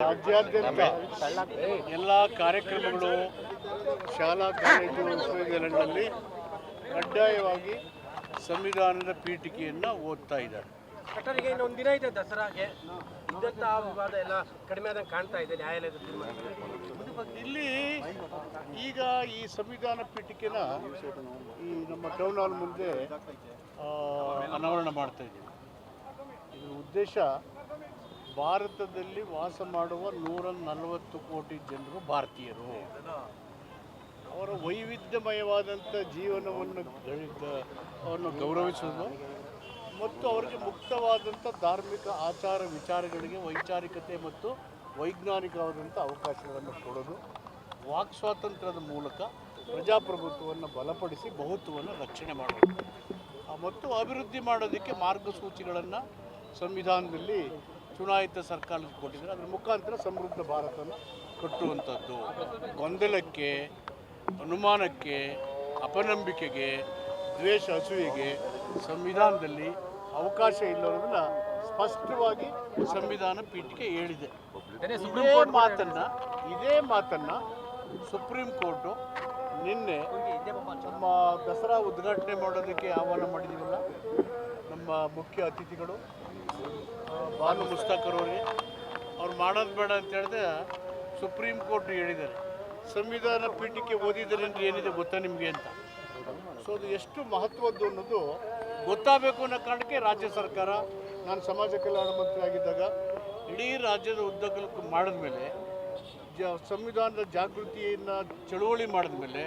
ರಾಜ್ಯಾದ್ಯಂತ ಎಲ್ಲ ಕಾರ್ಯಕ್ರಮಗಳು ಶಾಲಾ ಕಾಲೇಜು ವಿಶ್ವವಿದ್ಯಾಲಯಗಳಲ್ಲಿ ಕಡ್ಡಾಯವಾಗಿ ಸಂವಿಧಾನದ ಪೀಠಿಕೆಯನ್ನು ಓದ್ತಾ ಇದ್ದಾರೆ. ಕಟ್ಟರಿಗೆ ಇನ್ನೊಂದು ದಿನ ಇದೆ ದಸರಾಗೆ. ಇದ್ದಂತ ವಿವಾದ ಎಲ್ಲ ಕಡಿಮೆ ಆದಂಗೆ ಕಾಣ್ತಾ ಇದೆ ನ್ಯಾಯಾಲಯದ ತೀರ್ಮಾನ ಇಲ್ಲಿ ಈಗ ಈ ಸಂವಿಧಾನ ಪೀಠಿಕೆನ ಈ ನಮ್ಮ ಟೌನ್ ಹಾಲ್ ಮುಂದೆ ಅನಾವರಣ ಮಾಡ್ತಾ ಇದ್ದೀವಿ. ಇದರ ಉದ್ದೇಶ ಭಾರತದಲ್ಲಿ ವಾಸ ಮಾಡುವ ನೂರ ನಲವತ್ತು ಕೋಟಿ ಜನರು ಭಾರತೀಯರು. ಅವರ ವೈವಿಧ್ಯಮಯವಾದಂಥ ಜೀವನವನ್ನು ಅವನ್ನು ಗೌರವಿಸೋದು ಮತ್ತು ಅವರಿಗೆ ಮುಕ್ತವಾದಂಥ ಧಾರ್ಮಿಕ ಆಚಾರ ವಿಚಾರಗಳಿಗೆ ವೈಚಾರಿಕತೆ ಮತ್ತು ವೈಜ್ಞಾನಿಕವಾದಂಥ ಅವಕಾಶಗಳನ್ನು ಕೊಡೋದು ವಾಕ್ ಸ್ವಾತಂತ್ರ್ಯದ ಮೂಲಕ ಪ್ರಜಾಪ್ರಭುತ್ವವನ್ನು ಬಲಪಡಿಸಿ ಬಹುತ್ವವನ್ನು ರಕ್ಷಣೆ ಮಾಡೋದು. ಮತ್ತು ಅಭಿವೃದ್ಧಿ ಮಾಡೋದಕ್ಕೆ ಮಾರ್ಗಸೂಚಿಗಳನ್ನು ಸಂವಿಧಾನದಲ್ಲಿ ಚುನಾಯಿತ ಸರ್ಕಾರ ಕೊಟ್ಟಿದ್ದಾರೆ ಅದರ ಮುಖಾಂತರ ಸಮೃದ್ಧ ಭಾರತನ ಕಟ್ಟುವಂಥದ್ದು. ಗೊಂದಲಕ್ಕೆ ಅನುಮಾನಕ್ಕೆ ಅಪನಂಬಿಕೆಗೆ ದ್ವೇಷ ಹಸುವಿಗೆ ಸಂವಿಧಾನದಲ್ಲಿ ಅವಕಾಶ ಇಲ್ಲ ಅನ್ನೋದನ್ನ ಸ್ಪಷ್ಟವಾಗಿ ಸಂವಿಧಾನ ಪೀಠಿಕೆ ಹೇಳಿದೆ. ಇದೇ ಮಾತನ್ನ ಇದೇ ಮಾತನ್ನ ಸುಪ್ರೀಂ ಕೋರ್ಟು ನಿನ್ನೆ ನಮ್ಮ ದಸರಾ ಉದ್ಘಾಟನೆ ಮಾಡೋದಕ್ಕೆ ಆಹ್ವಾನ ಮಾಡಿದ್ದೀವಲ್ಲ ನಮ್ಮ ಮುಖ್ಯ ಅತಿಥಿಗಳು. ಬಾನು ಮುಸ್ತಾಕರ್ ಅವರಿಗೆ ಅವ್ರು. ಮಾಡೋದು ಬೇಡ ಅಂತ ಹೇಳಿದ್ರೆ ಸುಪ್ರೀಂ ಕೋರ್ಟ್ ಹೇಳಿದ್ದಾರೆ. ಸಂವಿಧಾನ ಪೀಠಕ್ಕೆ ಓದಿದ್ದಾರೆ ಅಂದ್ರೆ ಏನಿದೆ ಗೊತ್ತಾ ನಿಮಗೆ ಅಂತ? ಸೊ ಅದು ಎಷ್ಟು ಮಹತ್ವದ್ದು ಅನ್ನೋದು ಗೊತ್ತಾಗಬೇಕು ಅನ್ನೋ ಕಾರಣಕ್ಕೆ ರಾಜ್ಯ ಸರ್ಕಾರ, ನಾನು ಸಮಾಜ ಕಲ್ಯಾಣ ಮಂತ್ರಿ ಆಗಿದ್ದಾಗ ಇಡೀ ರಾಜ್ಯದ ಉದ್ದಗಲಕ್ಕೆ ಮಾಡಿದ್ಮೇಲೆ, ಜ ಸಂವಿಧಾನದ ಜಾಗೃತಿಯನ್ನು ಚಳುವಳಿ ಮಾಡಿದ್ಮೇಲೆ,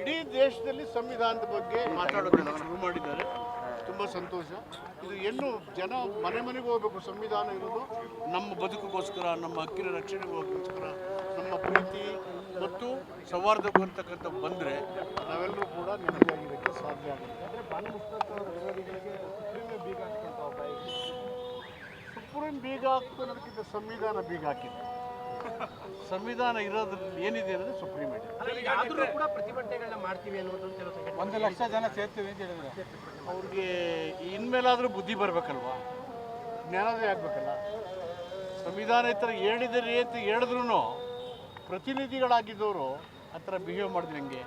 ಇಡೀ ದೇಶದಲ್ಲಿ ಸಂವಿಧಾನದ ಬಗ್ಗೆ ಮಾತಾಡೋದನ್ನು ಶುರು ಮಾಡಿದ್ದಾರೆ. ತುಂಬ ಸಂತೋಷ. ಇದು ಏನು ಜನ ಮನೆ ಮನೆಗೆ ಹೋಗಬೇಕು, ಸಂವಿಧಾನ ಇರೋದು. ನಮ್ಮ ಬದುಕಿಗೋಸ್ಕರ, ನಮ್ಮ ಹಕ್ಕಿನ ರಕ್ಷಣೆಗೋಸ್ಕರ, ನಮ್ಮ ಪ್ರೀತಿ ಮತ್ತು ಸೌಹಾರ್ದಕ್ಕೂ ಅಂತಕ್ಕಂಥ ಬಂದರೆ ನಾವೆಲ್ಲರೂ ಕೂಡ ನೆಮ್ಮದಿಯಾಗಿರೋಕ್ಕೆ ಸಾಧ್ಯ ಆಗುತ್ತೆ. ಸುಪ್ರೀಂ ಬೀಗ ಹಾಕ್ತು ಅನ್ನೋದಕ್ಕಿಂತ ಸಂವಿಧಾನ ಬೀಗ ಹಾಕಿದೆ ಸಂವಿಧಾನ ಇರೋದ್ರಲ್ಲಿ ಏನಿದೆ ಅನ್ನೋದು ಸುಪ್ರೀಂ ಕೋರ್ಟ್ ಆದರೂ ಕೂಡ ಪ್ರತಿಭಟನೆಗಳನ್ನ ಮಾಡ್ತೀವಿ ಅನ್ನೋದು ಕೆಲವು ಸಂಘಟನೆ ಒಂದು ಲಕ್ಷ ಜನ ಸೇರ್ತೀವಿ ಅಂತ ಹೇಳಿದ್ರೆ? ಅವ್ರಿಗೆ ಇನ್ಮೇಲಾದರೂ ಬುದ್ಧಿ ಬರಬೇಕಲ್ವಾ? ಜ್ಞಾನೋದಯ ಆಗಬೇಕಲ್ಲ? ಸಂವಿಧಾನ ಈ ಥರ ಹೇಳಿದರೆ ಅಂತ ಹೇಳಿದ್ರು ಪ್ರತಿನಿಧಿಗಳಾಗಿದ್ದವರು ಆ ಥರ ಬಿಹೇವ್ ಮಾಡಿದ್ರೆ ಹೆಂಗೆ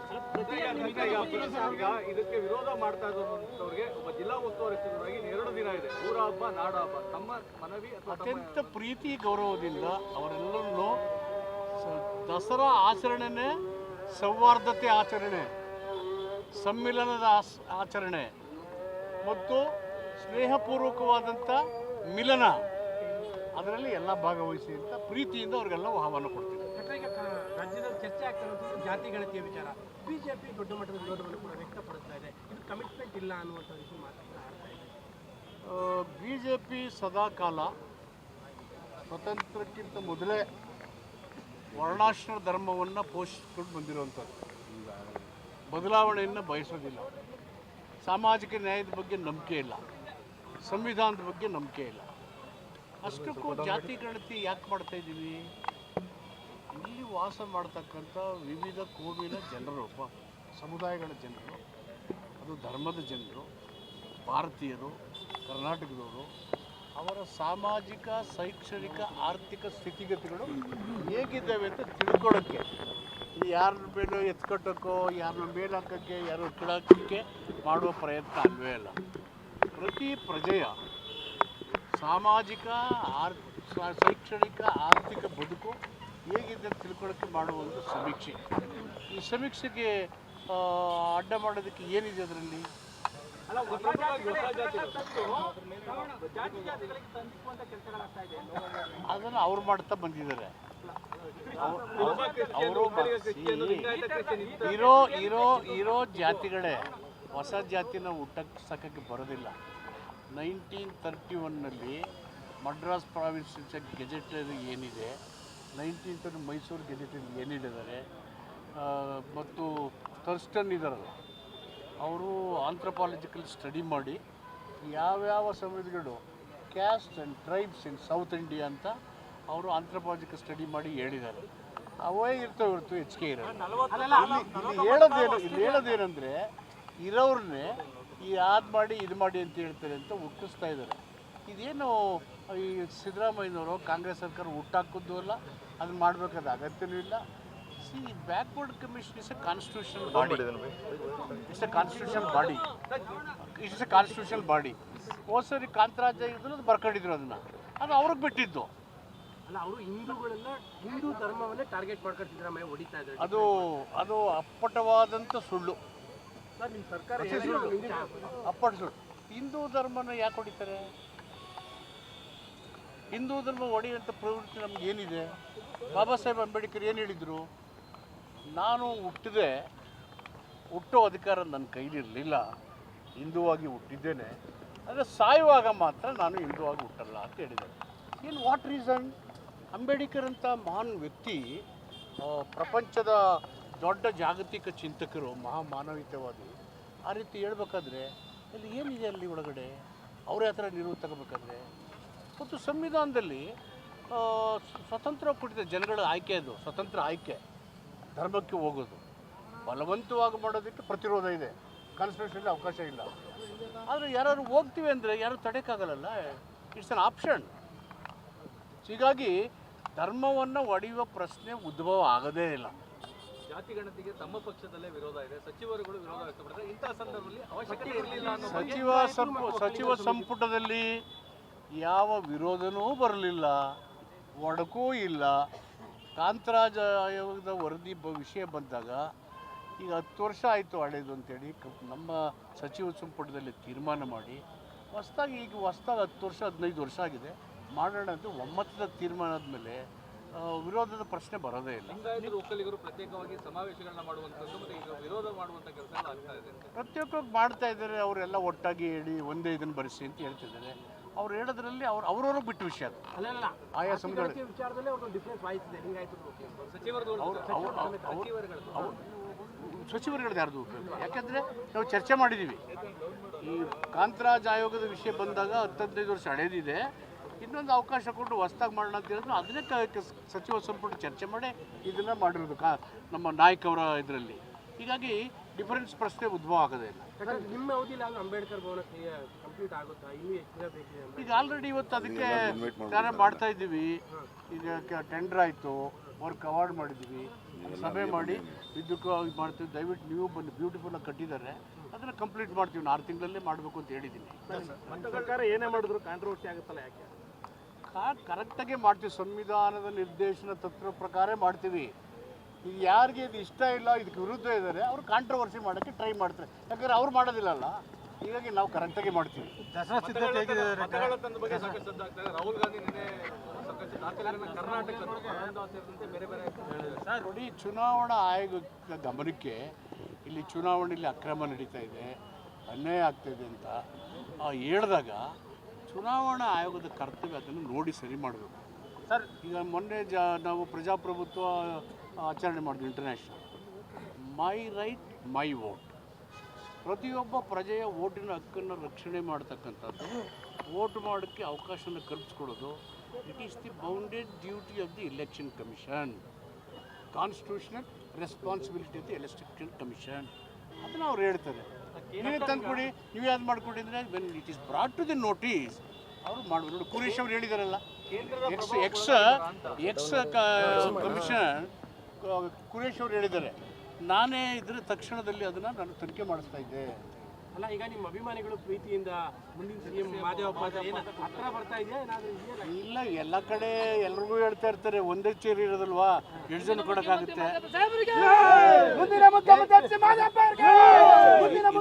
ಇದಕ್ಕೆ ವಿರೋಧ ಮಾಡ್ತಾ ಇದ್ದವ್ರಿಗೆ ಒಬ್ಬ ಜಿಲ್ಲಾ ಉಸ್ತುವಾರಿ ಇದೆ. ಊರ ಹಬ್ಬ ನಾಡ ಹಬ್ಬ ತಮ್ಮ ಮನವಿ ಅಥವಾ ತಮ್ಮ ಅತ್ಯಂತ ಪ್ರೀತಿ ಗೌರವದಿಂದ ಅವರೆಲ್ಲರನ್ನು ದಸರಾ ಆಚರಣೆನೇ ಸೌಹಾರ್ದತೆ ಆಚರಣೆ ಸಮ್ಮಿಲನದ ಆಸ್- ಆಚರಣೆ ಮತ್ತು ಸ್ನೇಹಪೂರ್ವಕವಾದಂಥ ಮಿಲನ. ಅದರಲ್ಲಿ ಎಲ್ಲ ಭಾಗವಹಿಸಿ ಅಂತ ಪ್ರೀತಿಯಿಂದ ಅವರಿಗೆಲ್ಲ ಆಹ್ವಾನ ಕೊಡ್ತೀವಿ ರಾಜ್ಯದಲ್ಲಿ ಚರ್ಚೆ ಆಗ್ತಿರೋದು ಜಾತಿ ಗಣತಿಯ ವಿಚಾರ. ಬಿಜೆಪಿ ದೊಡ್ಡ ಮಟ್ಟದ ವಿರೋಧವನ್ನು ಕೂಡ ವ್ಯಕ್ತಪಡಿಸ್ತಾ ಇದೆ. ಇದು ಕಮಿಟ್ಮೆಂಟ್ ಇಲ್ಲ ಅನ್ನುವಂಥ ವಿಷಯ ಇದೆ ಬಿ ಜೆ ಪಿ ಸದಾಕಾಲ ಸ್ವತಂತ್ರಕ್ಕಿಂತ ಮೊದಲೇ ವರ್ಣಾಶ್ರಮ ಧರ್ಮವನ್ನು ಪೋಷಿಸಿಕೊಂಡು ಬಂದಿರುವಂಥದ್ದು. ಬದಲಾವಣೆಯನ್ನು ಬಯಸೋದಿಲ್ಲ. ಸಾಮಾಜಿಕ ನ್ಯಾಯದ ಬಗ್ಗೆ ನಂಬಿಕೆ ಇಲ್ಲ. ಸಂವಿಧಾನದ ಬಗ್ಗೆ ನಂಬಿಕೆ ಇಲ್ಲ. ಅಷ್ಟಕ್ಕೂ ಜಾತಿ, ಗಣತಿ ಯಾಕೆ ಮಾಡ್ತಾ ಇದ್ದೀವಿ? ಇಲ್ಲಿ ವಾಸ ಮಾಡ್ತಕ್ಕಂಥ ವಿವಿಧ ಕೋಮಿನ ಜನರು ಸಮುದಾಯಗಳ ಜನರು, ಅದು ಧರ್ಮದ ಜನರು ಭಾರತೀಯರು, ಕರ್ನಾಟಕದವರು ಅವರ ಸಾಮಾಜಿಕ, ಶೈಕ್ಷಣಿಕ, ಆರ್ಥಿಕ ಸ್ಥಿತಿಗತಿಗಳು ಹೇಗಿದ್ದಾವೆ ಅಂತ ತಿಳ್ಕೊಳ್ಳೋಕ್ಕೆ ಯಾರ ಮೇಲೂ ಎತ್ಕಟ್ಟೋಕ್ಕೋ, ಯಾರನ್ನ ಮೇಲೆ ಹಾಕೋಕ್ಕೆ ಯಾರು ಮಾಡುವ ಪ್ರಯತ್ನ ಅಲ್ವೇ ಅಲ್ಲ. ಪ್ರತಿ ಪ್ರಜೆಯ ಸಾಮಾಜಿಕ, ಆರ್ ಶೈಕ್ಷಣಿಕ, ಆರ್ಥಿಕ ಬದುಕು ಹೇಗಿದೆ ಅಂತ ತಿಳ್ಕೊಳ್ಳೋಕ್ಕೆ ಮಾಡುವ ಒಂದು ಸಮೀಕ್ಷೆ. ಈ ಸಮೀಕ್ಷೆಗೆ ಅಡ್ಡ ಮಾಡೋದಕ್ಕೆ ಏನಿದೆ ಅದರಲ್ಲಿ? ಅದನ್ನು ಅವ್ರು ಮಾಡ್ತಾ ಬಂದಿದ್ದಾರೆ. ಅವರು. ಇರೋ ಇರೋ ಇರೋ ಜಾತಿಗಳೇ ಹೊಸ ಜಾತಿನ ಹುಟ್ಟಕ್ಕೆ ಬರೋದಿಲ್ಲ. ನೈನ್ಟೀನ್ ತರ್ಟಿ ಒನ್ನಲ್ಲಿ ಮಡ್ರಾಸ್ ಪ್ರಾವಿನ್ಸ್ ಗೆಜೆಟಲ್ಲಿ ಏನಿದೆ ನೈನ್ಟೀನ್ ತರ್ಟಿ ಮೈಸೂರು ಗೆಜೆಟಲ್ಲಿ ಏನಿಡಿದ್ದಾರೆ ಮತ್ತು ಥರ್ಸ್ಟನ್ ಇದ್ದಾರಲ್ಲ ಅವರು ಆಂಥ್ರಪಾಲಜಿಕಲ್ ಸ್ಟಡಿ ಮಾಡಿ ಯಾವ್ಯಾವ ಸಮಿತಿಗಳು caste and tribes in South India ಅಂತ ಅವರು ಆಂಥ್ರಪಾಲಜಿಕಲ್ ಸ್ಟಡಿ ಮಾಡಿ ಹೇಳಿದ್ದಾರೆ. ಅವೇ ಇರ್ತವೆ ಹೊರತು ಕೆ ಇರೋದು ಇಲ್ಲಿ ಹೇಳೋದೇನು ಇಲ್ಲಿ ಹೇಳೋದೇನೆಂದರೆ ಇರೋರನ್ನೇ ಈ ಅದು ಮಾಡಿ ಇದು ಮಾಡಿ ಅಂತ ಹೇಳ್ತಾರೆ ಅಂತ ಹುಟ್ಟಿಸ್ತಾ ಇದ್ದಾರೆ. ಇದೇನು ಈ ಸಿದ್ದರಾಮಯ್ಯನವರು ಕಾಂಗ್ರೆಸ್ ಸರ್ಕಾರ ಹುಟ್ಟಾಕಿದ್ದು ಅಲ್ಲ ಅದನ್ನ ಮಾಡಬೇಕಾದ ಅಗತ್ಯವೂ ಇಲ್ಲ. See backward commission is a constitution body it's a constitution body it's a constitution body ಹೋದ್ ಸರಿ ಕಾಂತರಾಜ ಇದ್ರು ಬರ್ಕೊಂಡಿದ್ರು ಅದನ್ನ. ಅದು ಅವ್ರಿಗೆ ಬಿಟ್ಟಿದ್ದು. ಅಲ್ಲ ಅವರು ಹಿಂದೂಗಳೆಲ್ಲ ಹಿಂದೂ ಧರ್ಮವನ್ನೇ ಟಾರ್ಗೆಟ್ ಮಾಡ್ಕೊಂಡು ಸಿದ್ದರಾಮಯ್ಯ ಹೊಡಿತಾ ಇದ್ದಾರೆ. ಅದು ಅದು ಅಪ್ಪಟವಾದಂಥ ಸುಳ್ಳು. ಸರ್ ನಿಮ್ಮ ಸರ್ಕಾರ ಅಪ್ಪಟ ಸುಳ್ಳು. ಹಿಂದೂ ಧರ್ಮನ ಯಾಕೆ ಹೊಡಿತಾರೆ? ಹಿಂದೂ ಧರ್ಮ ಹೊಡೆಯುವಂಥ ಪ್ರವೃತ್ತಿ ನಮ್ಗೆ ಏನಿದೆ? ಬಾಬಾ ಸಾಹೇಬ್ ಅಂಬೇಡ್ಕರ್ ಏನು ಹೇಳಿದರು? ನಾನು ಹುಟ್ಟಿದೆ ಹುಟ್ಟೋ ಅಧಿಕಾರ ನನ್ನ ಕೈಲಿರಲಿಲ್ಲ ಹಿಂದುವಾಗಿ ಹುಟ್ಟಿದ್ದೇನೆ ಆದರೆ ಸಾಯುವಾಗ ಮಾತ್ರ ನಾನು ಹಿಂದುವಾಗಿ ಹುಟ್ಟಲ್ಲ ಅಂತ ಹೇಳಿದ್ದಾರೆ ಏನು ವಾಟ್ ರೀಸನ್ ಅಂಬೇಡ್ಕರ್ ಅಂತ ಮಹಾನ್ ವ್ಯಕ್ತಿ ಪ್ರಪಂಚದ ದೊಡ್ಡ ಜಾಗತಿಕ ಚಿಂತಕರು ಮಹಾ ಮಾನವೀಯತೆವಾದಿ ಆ ರೀತಿ ಹೇಳ್ಬೇಕಾದ್ರೆ ಅಲ್ಲಿ ಏನಿದೆ ಅಲ್ಲಿ ಒಳಗಡೆ ಅವರೇ ಹತ್ರ ನಿಲುವು ತಗೋಬೇಕಾದ್ರೆ ಮತ್ತು ಸಂವಿಧಾನದಲ್ಲಿ ಸ್ವತಂತ್ರ ಕೊಟ್ಟಿದೆ ಜನಗಳ ಆಯ್ಕೆ ಅದು ಸ್ವತಂತ್ರ ಆಯ್ಕೆ ಧರ್ಮಕ್ಕೆ ಹೋಗೋದು. ಬಲವಂತವಾಗಿ ಮಾಡೋದಕ್ಕೆ ಪ್ರತಿರೋಧ ಇದೆ. ಕಾನ್ಸ್ಟಿಟ್ಯೂಷನಲ್ಲಿ ಅವಕಾಶ ಇಲ್ಲ. ಆದರೆ ಯಾರು ಹೋಗ್ತೀವಿ ಅಂದರೆ ಯಾರು ತಡೆಯೋಕ್ಕಾಗಲ್ಲ ಇಟ್ಸ್ ಅನ್ ಆಪ್ಷನ್ ಹೀಗಾಗಿ ಧರ್ಮವನ್ನು ಒಡೆಯುವ ಪ್ರಶ್ನೆ ಉದ್ಭವ ಆಗದೇ ಇಲ್ಲ. ಜಾತಿ ಗಣತಿಗೆ ತಮ್ಮ ಪಕ್ಷದಲ್ಲೇ ವಿರೋಧ ಇದೆ. ಸಚಿವರುಗಳು ವಿರೋಧ ವ್ಯಕ್ತಪಡಿಸಿದ್ದಾರೆ ಇಂತಹ ಸಂದರ್ಭದಲ್ಲಿ ಅವಶ್ಯಕತೆ ಇರಲಿಲ್ಲ ಸಚಿವ ಸಂಪು ಸಚಿವ ಸಂಪುಟದಲ್ಲಿ ಯಾವ ವಿರೋಧನೂ ಬರಲಿಲ್ಲ. ಒಡಕೂ ಇಲ್ಲ. ಕಾಂತರಾಜ ಆಯೋಗದ ವರದಿ ಬ ವಿಷಯ ಬಂದಾಗ ಈಗ ಹತ್ತು ವರ್ಷ ಆಯಿತು ಹಳೇದು ಅಂತೇಳಿ ನಮ್ಮ ಸಚಿವ ಸಂಪುಟದಲ್ಲಿ ತೀರ್ಮಾನ ಮಾಡಿ, ಹೊಸ್ದಾಗಿ ಈಗ ಹೊಸ್ದಾಗಿ ಹತ್ತು ವರ್ಷ, ಹದಿನೈದು ವರ್ಷ ಆಗಿದೆ. ಮಾಡೋಣ ಅಂತ ಒಮ್ಮತದ ತೀರ್ಮಾನ ಆದಮೇಲೆ ವಿರೋಧದ ಪ್ರಶ್ನೆ ಬರೋದೇ ಇಲ್ಲ. ಒಕ್ಕಲಿಗರು ಪ್ರತ್ಯೇಕವಾಗಿ ಸಮಾವೇಶಗಳನ್ನ ಮಾಡುವಂಥದ್ದು ಮತ್ತೆ ಈಗ ವಿರೋಧ ಮಾಡುವಂಥ ಕೆಲಸ ಆಗ್ತಾ ಇದೆ ಪ್ರತ್ಯೇಕವಾಗಿ ಮಾಡ್ತಾ ಇದ್ದಾರೆ ಅವರೆಲ್ಲ ಒಟ್ಟಾಗಿ ಹೇಳಿ ಒಂದೇ ಇದನ್ನು ಬರೆಸಿ ಅಂತ ಹೇಳ್ತಿದ್ದಾರೆ. ಅವ್ರು ಹೇಳೋದ್ರಲ್ಲಿ ಅವ್ರು ಅವ್ರವ್ರು ಬಿಟ್ಟು ವಿಷಯ ಅದು. ಆಯಾ ಅವ್ರು ಸಚಿವರುಗಳದ್ದು ಯಾರ್ದು ಯಾಕೆಂದರೆ ನಾವು ಚರ್ಚೆ ಮಾಡಿದ್ದೀವಿ ಈ ಕಾಂತರಾಜ್ ಆಯೋಗದ ವಿಷಯ ಬಂದಾಗ ಹತ್ತದೈದು ವರ್ಷ ಹಳೇದಿದೆ. ಇನ್ನೊಂದು ಅವಕಾಶ ಕೊಟ್ಟು ಹೊಸ್ದಾಗಿ ಮಾಡೋಣ ಅಂತ ಹೇಳಿದ್ರು ಅದನ್ನೇ ಕ- ಕ- ಸಚಿವ ಸಂಪುಟ ಚರ್ಚೆ ಮಾಡಿ ಇದನ್ನು ಮಾಡಿರೋದು ಕಾ ನಮ್ಮ ನಾಯಕ ಅವರ ಇದರಲ್ಲಿ. ಹೀಗಾಗಿ ಡಿಫರೆನ್ಸ್ ಪ್ರಶ್ನೆ ಉದ್ಭವ ಆಗೋದೇ ಇಲ್ಲ. ಯಾಕಂದ್ರೆ ನಿಮ್ಮ ಅವಧಿಲಿ ಆಗ ಅಂಬೇಡ್ಕರ್ ಭವನ ಕಂಪ್ಲೀಟ್ ಆಗುತ್ತಾ? ಇನ್ನೂ ಈಗ ಆಲ್ರೆಡಿ ಇವತ್ತು ಅದಕ್ಕೆ ಕಾರ್ಯ ಮಾಡ್ತಾ ಇದ್ದೀವಿ. ಈಗ ಟೆಂಡರ್ ಆಯಿತು. ವರ್ಕ್ ಅವಾರ್ಡ್ ಮಾಡಿದ್ದೀವಿ. ಸಭೆ ಮಾಡಿ ಇದಕ್ಕೂ ಇದು ಮಾಡ್ತೀವಿ. ದಯವಿಟ್ಟು ನೀವು ಬಂದು ಬ್ಯೂಟಿಫುಲ್ಲಾಗಿ ಕಟ್ಟಿದ್ದಾರೆ. ಅದನ್ನು ಕಂಪ್ಲೀಟ್ ಮಾಡ್ತೀವಿ. ನಾನು ಆರು ತಿಂಗಳಲ್ಲೇ ಮಾಡಬೇಕು ಅಂತ ಹೇಳಿದ್ದೀನಿ. ಸರ್ಕಾರ ಏನೇ ಮಾಡಿದ್ರು ಕಾಂಟ್ರವರ್ಸಿ ಆಗುತ್ತಲ್ಲ ಯಾಕೆ? ಕರೆಕ್ಟಾಗಿ ಮಾಡ್ತೀವಿ. ಸಂವಿಧಾನದ ನಿರ್ದೇಶನ ತತ್ವ ಪ್ರಕಾರ ಮಾಡ್ತೀವಿ. ಈಗ ಯಾರಿಗೆ ಇದು ಇಷ್ಟ ಇಲ್ಲ ಇದಕ್ಕೆ ವಿರುದ್ಧ ಇದ್ದಾರೆ ಅವರು ಕಾಂಟ್ರವರ್ಸಿ ಮಾಡೋಕ್ಕೆ ಟ್ರೈ ಮಾಡ್ತಾರೆ. ಯಾಕಂದ್ರೆ ಅವ್ರು ಮಾಡೋದಿಲ್ಲಲ್ಲ. ಹೀಗಾಗಿ ನಾವು ಕರೆಕ್ಟಾಗಿ ಮಾಡ್ತೀವಿ. ದಸರಾ ಸಿದ್ಧತೆ ಬಗ್ಗೆ ಸಾಕಷ್ಟು ಸದ್ದಾಗ್ತಾ ಇದೆ. ರಾಹುಲ್ ಗಾಂಧಿ ನೋಡಿ ಚುನಾವಣಾ ಆಯೋಗದ ಗಮನಕ್ಕೆ ಇಲ್ಲಿ ಚುನಾವಣೆಯಲ್ಲಿ ಅಕ್ರಮ ನಡೀತಾ ಇದೆ ಅನ್ಯಾಯ ಆಗ್ತಾಯಿದೆ ಅಂತ ಆ ಹೇಳಿದಾಗ ಚುನಾವಣಾ ಆಯೋಗದ ಕರ್ತವ್ಯ ಅದನ್ನು ನೋಡಿ ಸರಿ ಮಾಡಬೇಕು. ಸರ್. ಈಗ ಮೊನ್ನೆ ಜ ನಾವು ಪ್ರಜಾಪ್ರಭುತ್ವ ಆಚರಣೆ ಮಾಡಿದ್ವಿ international my right my vote ಪ್ರತಿಯೊಬ್ಬ ಪ್ರಜೆಯ ಓಟಿನ ಹಕ್ಕನ್ನು ರಕ್ಷಣೆ ಮಾಡ್ತಕ್ಕಂಥದ್ದು ವೋಟ್ ಮಾಡೋಕ್ಕೆ ಅವಕಾಶನ ಕಲ್ಪಿಸ್ಕೊಡೋದು it is the bounded duty of the election commission constitutional responsibility of the election commission ಅದನ್ನು ಅವ್ರು ಹೇಳ್ತಾರೆ. ನೀವೇ ತಂದ್ಕೊಡಿ, ನೀವು ಅದು ಮಾಡ್ಕೊಡಿ ಅಂದರೆ when it is brought to the notice ಅವರು ಮಾಡ್ಬೋದು ನೋಡಿ, ಕುರೇಶ್ ಅವ್ರು ಹೇಳಿದಾರಲ್ಲ. Ex ex ex commission Qureshi ಅವ್ರು ಹೇಳಿದ್ದಾರೆ. ನಾನೇ ಇದ್ರ ತಕ್ಷಣದಲ್ಲಿ ಅದನ್ನು ನಾನು ತನಿಖೆ ಮಾಡಿಸ್ತಾ ಇದ್ದೆ. ಅಲ್ಲ ಈಗ ನಿಮ್ಮ ಅಭಿಮಾನಿಗಳು ಪ್ರೀತಿಯಿಂದ ಮುಂದಿನ ಸಿಎಂ ಮಾದೇವಪ್ಪ ಹತ್ರ ಬರ್ತಾ ಇದೆಯಾ? ಏನಾದರೂ ಇಲ್ಲ ಎಲ್ಲ ಕಡೆ ಎಲ್ರಿಗೂ ಹೇಳ್ತಾ ಇರ್ತಾರೆ ಒಂದೇ ಚೇರ್ ಇರೋದಲ್ವಾ? ಎಷ್ಟು ಜನ ಕೊಡೋಕ್ಕಾಗುತ್ತೆ.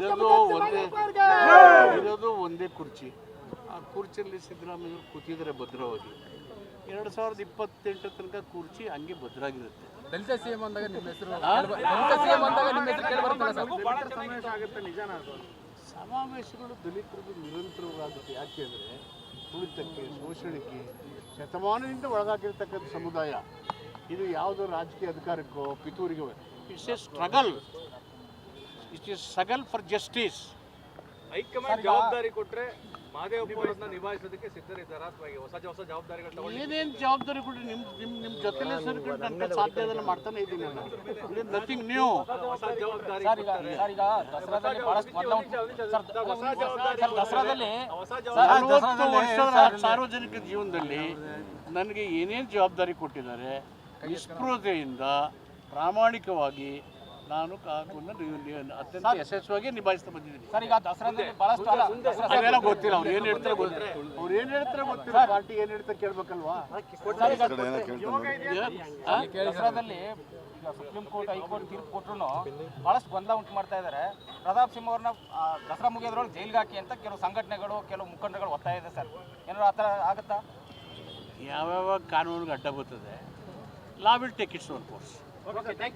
ಇರೋದು ಒಂದೇ ಇರೋದು ಒಂದೇ ಕುರ್ಚಿ. ಆ ಕುರ್ಚಿಯಲ್ಲಿ ಸಿದ್ದರಾಮಯ್ಯ ಕೂತಿದ್ರೆ ಭದ್ರವಾಗಿ. ಎರಡು ಸಾವಿರದ ಇಪ್ಪತ್ತೆಂಟರ ತನಕ ಕುರ್ಚಿ ಹಂಗೆ ಭದ್ರಾಗಿರುತ್ತೆ. ದಲಿತ ಸಿಎಂ ಅಂದಾಗ ನಿಮ್ಮ ಹೆಸರು? ದಲಿತ ಸಿಎಂ ಅಂದಾಗ ನಿಮ್ಮ ಹೆಸರು ಕೇಳಿ ಬರುತ್ತಲ್ಲ ಸರ್ ಸಮಾವೇಶಗಳು ದಲಿತರದ್ದು ನಿರಂತರವಾಗುತ್ತೆ ಯಾಕೆಂದರೆ ತುಳಿತಕ್ಕೆ ಶೋಷಣೆಗೆ ಶತಮಾನದಿಂದ ಒಳಗಾಗಿರ್ತಕ್ಕಂಥ ಸಮುದಾಯ, ಇದು ಯಾವುದೋ ರಾಜಕೀಯ ಅಧಿಕಾರಕ್ಕೋ ಪಿತೂರಿಗೋ it's a struggle it's a struggle for justice high command ಜವಾಬ್ದಾರಿ ಅವರನ್ನ ನಿಭಾಯಿಸೋದಕ್ಕೆ ಸಿದ್ಧರಿದ್ದಾರಾ. ಹೊಸ ಹೊಸ ಜವಾಬ್ದಾರಿಗಳು ಏನೇನು ಜವಾಬ್ದಾರಿ ಕೊಟ್ಟರೆ ನಿಮ್ಮ ನಿಮ್ಮ ನಿಮ್ಮ ಜೊತೆಲೇ ಸೇರ್ಕೊಂಡು ನನ್ನ ಸಾಧ್ಯ ಅದನ್ನು ಮಾಡ್ತಾನೆ ಇದ್ದೀನಿ ನಾನು. ನಥಿಂಗ್ ನ್ಯೂ ಹೊಸ ಜವಾಬ್ದಾರಿ ಸರ್ ಈಗ ಸರ್ ಈಗ ದಸರಾದಲ್ಲಿ ಬಹಳಷ್ಟು ಸರ್ ದಸರಾದಲ್ಲಿ ಹೊಸ ವರ್ಷದ ಸಾರ್ವಜನಿಕ ಜೀವನದಲ್ಲಿ ನನಗೆ ಏನೇನು ಜವಾಬ್ದಾರಿ ಕೊಟ್ಟಿದ್ದಾರೆ ನಿಸ್ಪೃಹತೆಯಿಂದ ಪ್ರಾಮಾಣಿಕವಾಗಿ ನಾನು ಕಾನೂನನ್ನು ಅತ್ಯಂತ ಯಶಸ್ವಿಯಾಗಿ ನಿಭಾಯಿಸ್ತಾ ಬಂದಿದ್ದೀನಿ. ಸರ್ ಈಗ ದಸರಾ ಬಹಳಷ್ಟು ಗೊತ್ತಿಲ್ಲ ಅವ್ರು ಏನು ಹೇಳ್ತಾರೆ ಗೊತ್ತಿಲ್ಲ ಅವ್ರು ಏನು ಹೇಳ್ತಾರೆ ಗೊತ್ತಿಲ್ಲ. ಪಾರ್ಟಿ ಏನು ಹೇಳ್ತಾರೆ ಕೇಳ್ಬೇಕಲ್ವಾ? ಆ? ದಸರಾದಲ್ಲಿ ಈಗ ಸುಪ್ರೀಂ ಕೋರ್ಟ್ ಹೈಕೋರ್ಟ್ ತೀರ್ಪು ಕೊಟ್ಟರು ಬಹಳಷ್ಟು ಗೊಂದಲ ಉಂಟು ಮಾಡ್ತಾ ಇದ್ದಾರೆ ಪ್ರತಾಪ್ ಸಿಂಹ ಅವ್ರನ್ನ ದಸರಾ ಮುಗಿಯೋದ್ರೊಳಗೆ ಜೈಲ್ಗೆ ಹಾಕಿ ಅಂತ ಕೆಲವು ಸಂಘಟನೆಗಳು ಕೆಲವು ಮುಖಂಡಗಳು ಒತ್ತಾಯ ಇದೆ ಸರ್. ಏನಾದ್ರು ಆ ಥರ ಆಗುತ್ತಾ? ಯಾವ್ಯಾವ ಕಾನೂನಿಗೆ ಅಡ್ಡ ಬರ್ತದೆ law will take its own course